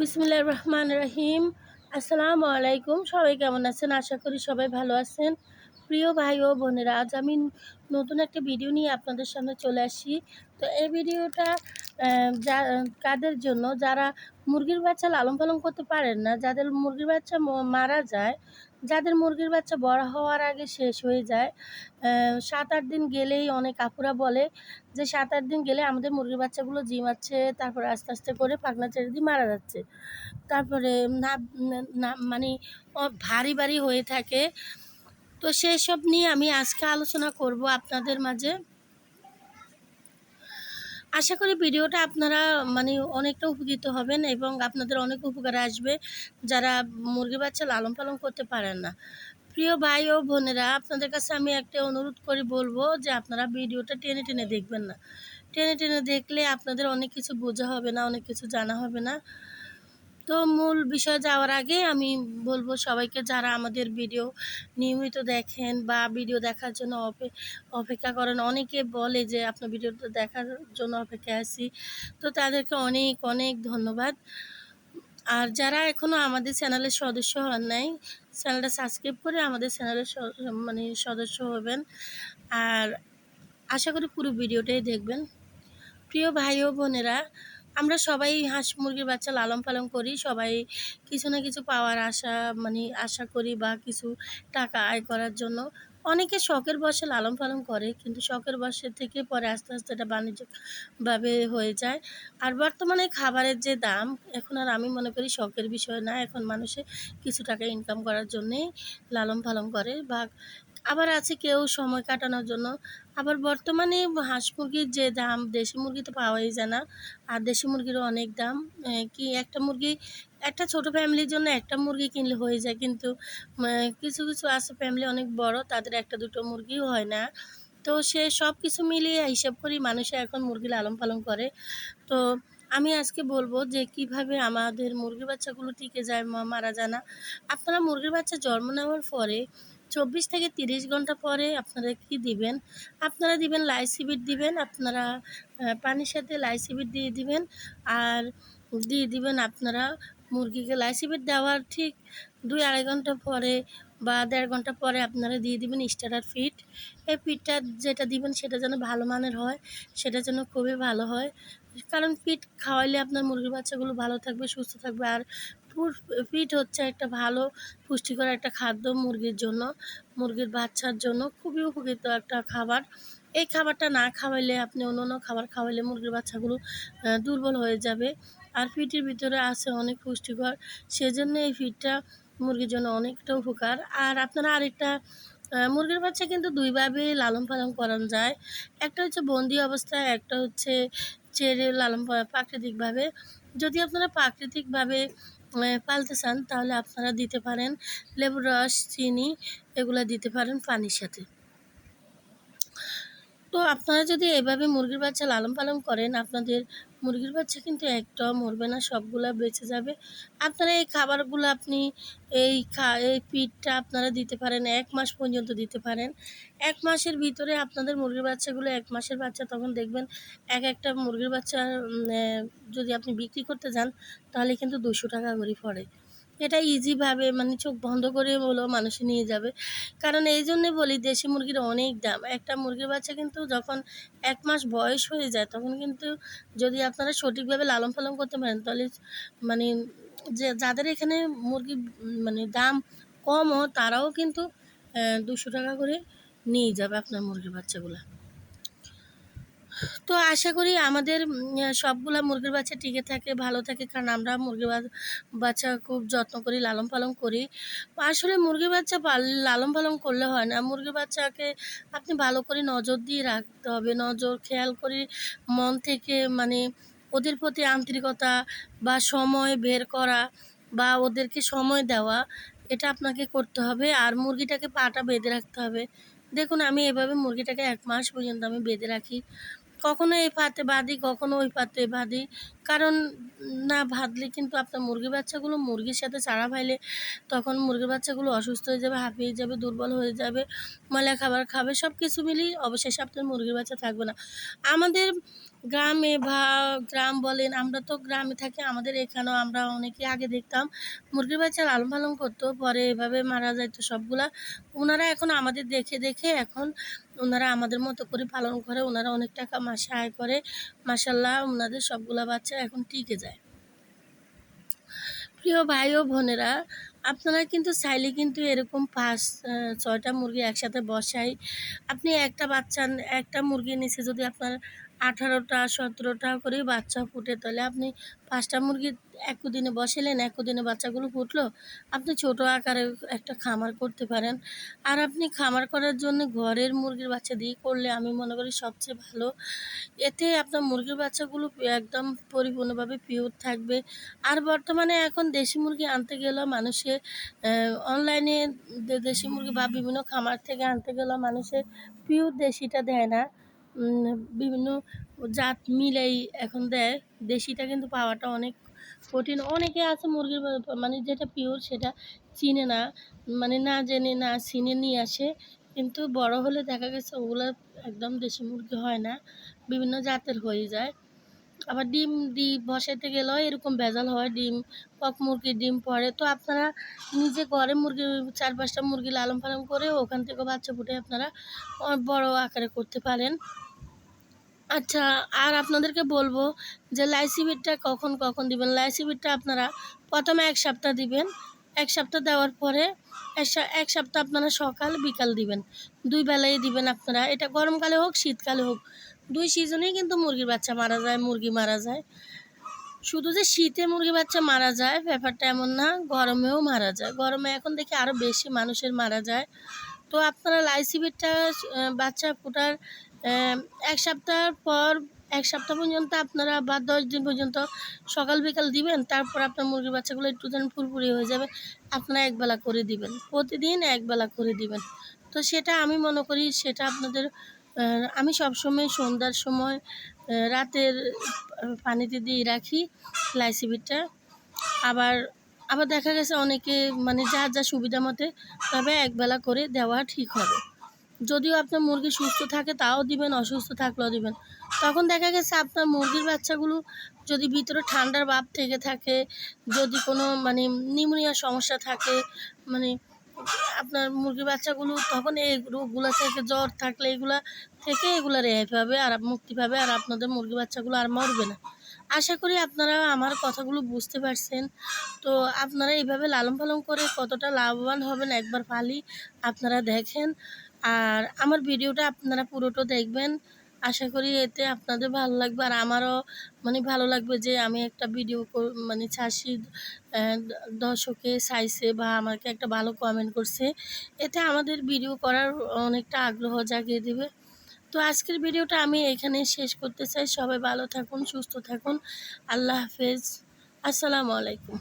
বিসমুল্লাহ রহমান রহিম। আসসালামু আলাইকুম। সবাই কেমন আছেন? আশা করি সবাই ভালো আছেন। প্রিয় ভাই ও বোনেরা, আজ আমি নতুন একটা ভিডিও নিয়ে আপনাদের সামনে চলে আসি। তো এই ভিডিওটা যা, কাদের জন্য? যারা মুরগির বাচ্চা লালন পালন করতে পারেন না। যাদের মুরগির বাচ্চা মারা যায়, যাদের মুরগির বাচ্চা বড় হওয়ার আগে শেষ হয়ে যায় সাত আট দিন গেলেই অনেক আপুরা বলে যে সাত আট দিন গেলে আমাদের মুরগির বাচ্চাগুলো জিমাচ্ছে তারপরে আস্তে আস্তে করে পাখনা ছেড়ে দিয়ে মারা যাচ্ছে। তারপরে না মানে ভারী ভারী হয়ে থাকে। তো সেসব নিয়ে আমি আজকে আলোচনা করব আপনাদের মাঝে। আশা করি ভিডিওটা আপনারা মানে অনেকটা উপকৃত হবেন এবং আপনাদের অনেক উপকার আসবে যারা মুরগি বাচ্চা লালন পালন করতে পারেন না। প্রিয় ভাই ও বোনেরা, আপনাদের কাছে আমি একটা অনুরোধ করে বলব যে আপনারা ভিডিওটা টেনে টেনে দেখবেন না। টেনে টেনে দেখলে আপনাদের অনেক কিছু বোঝা হবে না, অনেক কিছু জানা হবে না। তো মূল বিষয় যাওয়ার আগে আমি বলব সবাইকে যারা আমাদের ভিডিও নিয়মিত দেখেন বা ভিডিও দেখার জন্য অপে, অপেক্ষা করেন, অনেকে বলে যে আপনার ভিডিওটা দেখার জন্য অপেক্ষায় আছি। তো তাদেরকে অনেক অনেক ধন্যবাদ। আর যারা এখনও আমাদের চ্যানেলের সদস্য হন নাই, চ্যানেলটা সাবস্ক্রাইব করে আমাদের চ্যানেলের মানে সদস্য হবেন। আর আশা করি পুরো ভিডিওটাই দেখবেন। প্রিয় ভাই ও বোনেরা আমরা সবাই হাঁস মুরগির বাচ্চা লালন পালন করি সবাই কিছু না কিছু পাওয়ার আশা মানে আশা করি বা কিছু টাকা আয় করার জন্য। অনেকে শখের বসে লালন পালন করে, কিন্তু শখের বসে থেকে পরে আস্তে আস্তে এটা বাণিজ্যিকভাবে হয়ে যায়। আর বর্তমানে খাবারের যে দাম, এখন আর আমি মনে করি শখের বিষয় না, এখন মানুষে কিছু টাকা ইনকাম করার জন্যেই লালন পালন করে। বা আবার আছে কেউ সময় কাটানোর জন্য। আবার বর্তমানে হাঁস মুরগির যে দাম, দেশি মুরগি তো পাওয়াই যায় না। আর দেশি মুরগিরও অনেক দাম। কি একটা মুরগি একটা ছোট ফ্যামিলির জন্য একটা মুরগি কিনলে হয়ে যায়, কিন্তু কিছু কিছু আছে ফ্যামিলি অনেক বড়, তাদের একটা দুটো মুরগিও হয় না। তো সে সব কিছু মিলিয়ে হিসাব করি মানুষে এখন মুরগি লালন পালন করে। তো আমি আজকে বলব যে কীভাবে আমাদের মুরগির বাচ্চাগুলো টিকে যায় মারা যায় না। আপনারা মুরগির বাচ্চা জন্ম নেওয়ার পরে চব্বিশ থেকে তিরিশ ঘণ্টা পরে আপনারা কি দিবেন? আপনারা দিবেন লাইসিবিট দিবেন, আপনারা পানির সাথে লাইসিবিট দিয়ে দিবেন, আর দিয়ে দিবেন আপনারা মুরগিকে লাইসিবিট দেওয়ার ঠিক দুই আড়াই ঘণ্টা পরে বা দেড় ঘণ্টা পরে আপনারা দিয়ে দিবেন স্টার্টার ফিট এই ফিটটা যেটা দিবেন সেটা যেন ভালো মানের হয়, সেটা যেন খুবই ভালো হয়। কারণ ফিট খাওয়াইলে আপনার মুরগির বাচ্চাগুলো ভালো থাকবে, সুস্থ থাকবে। আর ফিট হচ্ছে একটা ভালো পুষ্টিকর একটা খাদ্য মুরগির জন্য, মুরগির বাচ্চার জন্য খুবই উপকৃত একটা খাবার। এই খাবারটা না খাওয়াইলে, আপনি অন্য অন্য খাবার খাওয়াইলে মুরগির বাচ্চাগুলো দুর্বল হয়ে যাবে। আর ফিটের ভিতরে আছে অনেক পুষ্টিকর, সেজন্য এই ফিটটা মুরগির জন্য অনেকটা উপকার। আর আপনারা আরেকটা মুরগির বাচ্চা কিন্তু দুইভাবে লালন পালন করানো যায়। একটা হচ্ছে বন্দি অবস্থায়, একটা হচ্ছে ছেড়ে লালন প্রাকৃতিকভাবে। যদি আপনারা প্রাকৃতিকভাবে পালতে চান, তাহলে আপনারা দিতে পারেন লেবুর রস, চিনি, এগুলো দিতে পারেন পানির সাথে। তো আপনারা যদি এভাবে মুরগির বাচ্চা লালন পালন করেন, আপনাদের মুরগির বাচ্চা কিন্তু একটাও মরবে না, সবগুলা বেঁচে যাবে। আপনারা এই খাবারগুলো আপনি এই খা, এই পিঠটা আপনারা দিতে পারেন, এক মাস পর্যন্ত দিতে পারেন। এক মাসের ভিতরে আপনাদের মুরগির বাচ্চাগুলো এক মাসের বাচ্চা, তখন দেখবেন এক একটা মুরগির বাচ্চা যদি আপনি বিক্রি করতে যান, তাহলে কিন্তু দুশো টাকা করে পড়ে। এটা ইজিভাবে মানে চোখ বন্ধ করে হলেও মানুষে নিয়ে যাবে। কারণ এই জন্যে বলি দেশি মুরগির অনেক দাম। একটা মুরগির বাচ্চা কিন্তু যখন এক মাস বয়স হয়ে যায়, তখন কিন্তু যদি আপনারা সঠিকভাবে লালন পালন করতে পারেন, তাহলে মানে যে যাদের এখানে মুরগি মানে দাম কমও, তারাও কিন্তু দুশো টাকা করে নিয়ে যাবে আপনার মুরগির বাচ্চাগুলো। তো আশা করি আমাদের সবগুলা মুরগির বাচ্চা টিকে থাকে, ভালো থাকে, কারণ আমরা মুরগির বাচ্চা খুব যত্ন করি, লালন পালন করি। আসলে মুরগির বাচ্চা লালন পালন করলে হয় না। মুরগির বাচ্চাকে আপনি ভালো করে নজর দিয়ে রাখতে হবে। নজর, খেয়াল করে মন থেকে মানে ওদের প্রতি আন্তরিকতা বা সময় বের করা বা ওদেরকে সময় দেওয়া, এটা আপনাকে করতে হবে। আর মুরগিটাকে পাটা বেঁধে রাখতে হবে। দেখুন, আমি এভাবে মুরগিটাকে এক মাস পর্যন্ত আমি বেঁধে রাখি। কখনো এই পাতে বাঁধি কখনো ওই পাতে বাঁধি। কারণ, না ভাতলে কিন্তু আপনার মুরগির বাচ্চাগুলো মুরগির সাথে চারা পাইলে তখন মুরগির বাচ্চাগুলো অসুস্থ হয়ে যাবে, হাঁপিয়ে যাবে, দুর্বল হয়ে যাবে ময়লা খাবার খাবে সব কিছু মিলিয়ে অবশেষে আপনার মুরগির বাচ্চা থাকবে না। আমাদের গ্রামে বা গ্রাম বলেন, আমরা তো গ্রামে থাকি, আমাদের এখানেও আমরা অনেকে আগে দেখতাম মুরগির বাচ্চা লালন পালন করতো, পরে এভাবে মারা যাইতো সবগুলা। ওনারা এখন আমাদের দেখে দেখে এখন ওনারা আমাদের মতো করে পালন করে ওনারা অনেক টাকা মাসে আয় করে মাসাল্লাহ ওনাদের সবগুলা বাচ্চা এখন টিকে যায়। প্রিয় ভাই ও বোনেরা, আপনারা কিন্তু চাইলে কিন্তু এরকম পাঁচ ছয়টা মুরগি একসাথে বসাই। আপনি একটা বাচ্চা, একটা মুরগি নিচে যদি আপনার আঠারোটা, সতেরোটা করে বাচ্চা ফুটে। তাহলে আপনি পাঁচটা মুরগি বসালেন, একদিনে বাচ্চাগুলো ফুটলো। আপনি ছোট আকারে একটা খামার করতে পারেন। আর আপনি খামার করার জন্য ঘরের মুরগির বাচ্চা দিয়ে করলে আমি মনে করি সবচেয়ে ভালো। এতে আপনার মুরগির বাচ্চাগুলো একদম পরিপূর্ণভাবে পিওর থাকবে। আর বর্তমানে এখন দেশি মুরগি আনতে গেলেও মানুষে অনলাইনে দেশি মুরগি বা বিভিন্ন খামার থেকে আনতে গেলেও মানুষে পিওর দেশিটা দেয় না। বিভিন্ন জাত মিলেই এখন দেয়। দেশিটা কিন্তু পাওয়াটা অনেক কঠিন। অনেকে আছে মুরগির মানে যেটা পিওর সেটা চিনে না মানে না জেনে, না চিনে নিয়ে আসে। কিন্তু বড় হলে দেখা গেছে ওগুলো একদম দেশি মুরগি হয় না। বিভিন্ন জাতের হয়ে যায়। আবার ডিম দি বসাইতে গেলেও এরকম ভেজাল হয়, ডিম, কক মুরগির ডিম পড়ে। তো আপনারা নিজে ঘরে মুরগি, চার পাঁচটা মুরগি লালন পালন করে ওখান থেকে বাচ্চা ফুটে আপনারা বড় আকারে করতে পারেন। আচ্ছা আর আপনাদেরকে বলব যে লাইসি লাইসিবিটটা কখন কখন দিবেন? লাইসিবিটটা আপনারা প্রথমে এক সপ্তাহ দিবেন। এক সপ্তাহ দেওয়ার পরে এক সপ্তাহ আপনারা সকাল, বিকাল দিবেন। দুই বেলায় দিবেন আপনারা। এটা গরমকালে হোক, শীতকালে হোক। দুই সিজনেই কিন্তু মুরগির বাচ্চা মারা যায়, মুরগি মারা যায়। শুধু যে শীতে মুরগি বাচ্চা মারা যায়, ব্যাপারটা এমন না, গরমেও মারা যায়। গরমে এখন দেখি আরও বেশি মানুষের মারা যায়। তো আপনারা লাইসিবিটটা বাচ্চা ফোটার এক সপ্তাহ পর, এক সপ্তাহ পর্যন্ত আপনারা বা দশ দিন পর্যন্ত সকাল বিকাল দিবেন, তারপর আপনার মুরগির বাচ্চাগুলো একটু যেন ফুরফুরি হয়ে যাবে, আপনারা একবেলা করে দিবেন। প্রতিদিন একবেলা করে দিবেন। তো সেটা আমি মনে করি সেটা আপনাদের আমি সবসময় সন্ধ্যার সময় রাতের পানিতে দিয়ে রাখি লাইসিবিটটা আবার আবার দেখা গেছে অনেকে মানে যার যা সুবিধা মতে, তবে একবেলা করে দেওয়া ঠিক হবে। যদিও আপনার মুরগি সুস্থ থাকে, তাও দিবেন, অসুস্থ থাকলেও দিবেন। তখন দেখা গেছে আপনার মুরগির বাচ্চাগুলো যদি ভিতরে ঠান্ডার ভাব থেকে থাকে, যদি কোনো মানে নিউমোনিয়ার সমস্যা থাকে মানে আপনার মুরগির বাচ্চাগুলো তখন এই রোগগুলো থেকে জ্বর থাকলে এগুলা থেকে এগুলো রেহাই পাবে আর মুক্তি পাবে আর আপনাদের মুরগি বাচ্চাগুলো আর মরবে না। আশা করি আপনারা আমার কথাগুলো বুঝতে পারছেন। তো আপনারা এইভাবে লালন পালন করে কতটা লাভবান হবেন একবার পালি আপনারা দেখেন। আর আমার ভিডিওটা আপনারা পুরোটা দেখবেন। আশা করি এতে আপনাদের ভালো লাগবে। আর আমারও মানে ভালো লাগবে যে আমি একটা ভিডিও মানে ছাড়ছি দর্শকে চাইছে বা আমাকে একটা ভালো কমেন্ট করছে। এতে আমাদের ভিডিও করার অনেকটা আগ্রহ জাগিয়ে দেবে। তো আজকের ভিডিওটা আমি এখানে শেষ করতে চাই। সবাই ভালো থাকুন, সুস্থ থাকুন। আল্লাহ হাফেজ। আসসালামু আলাইকুম।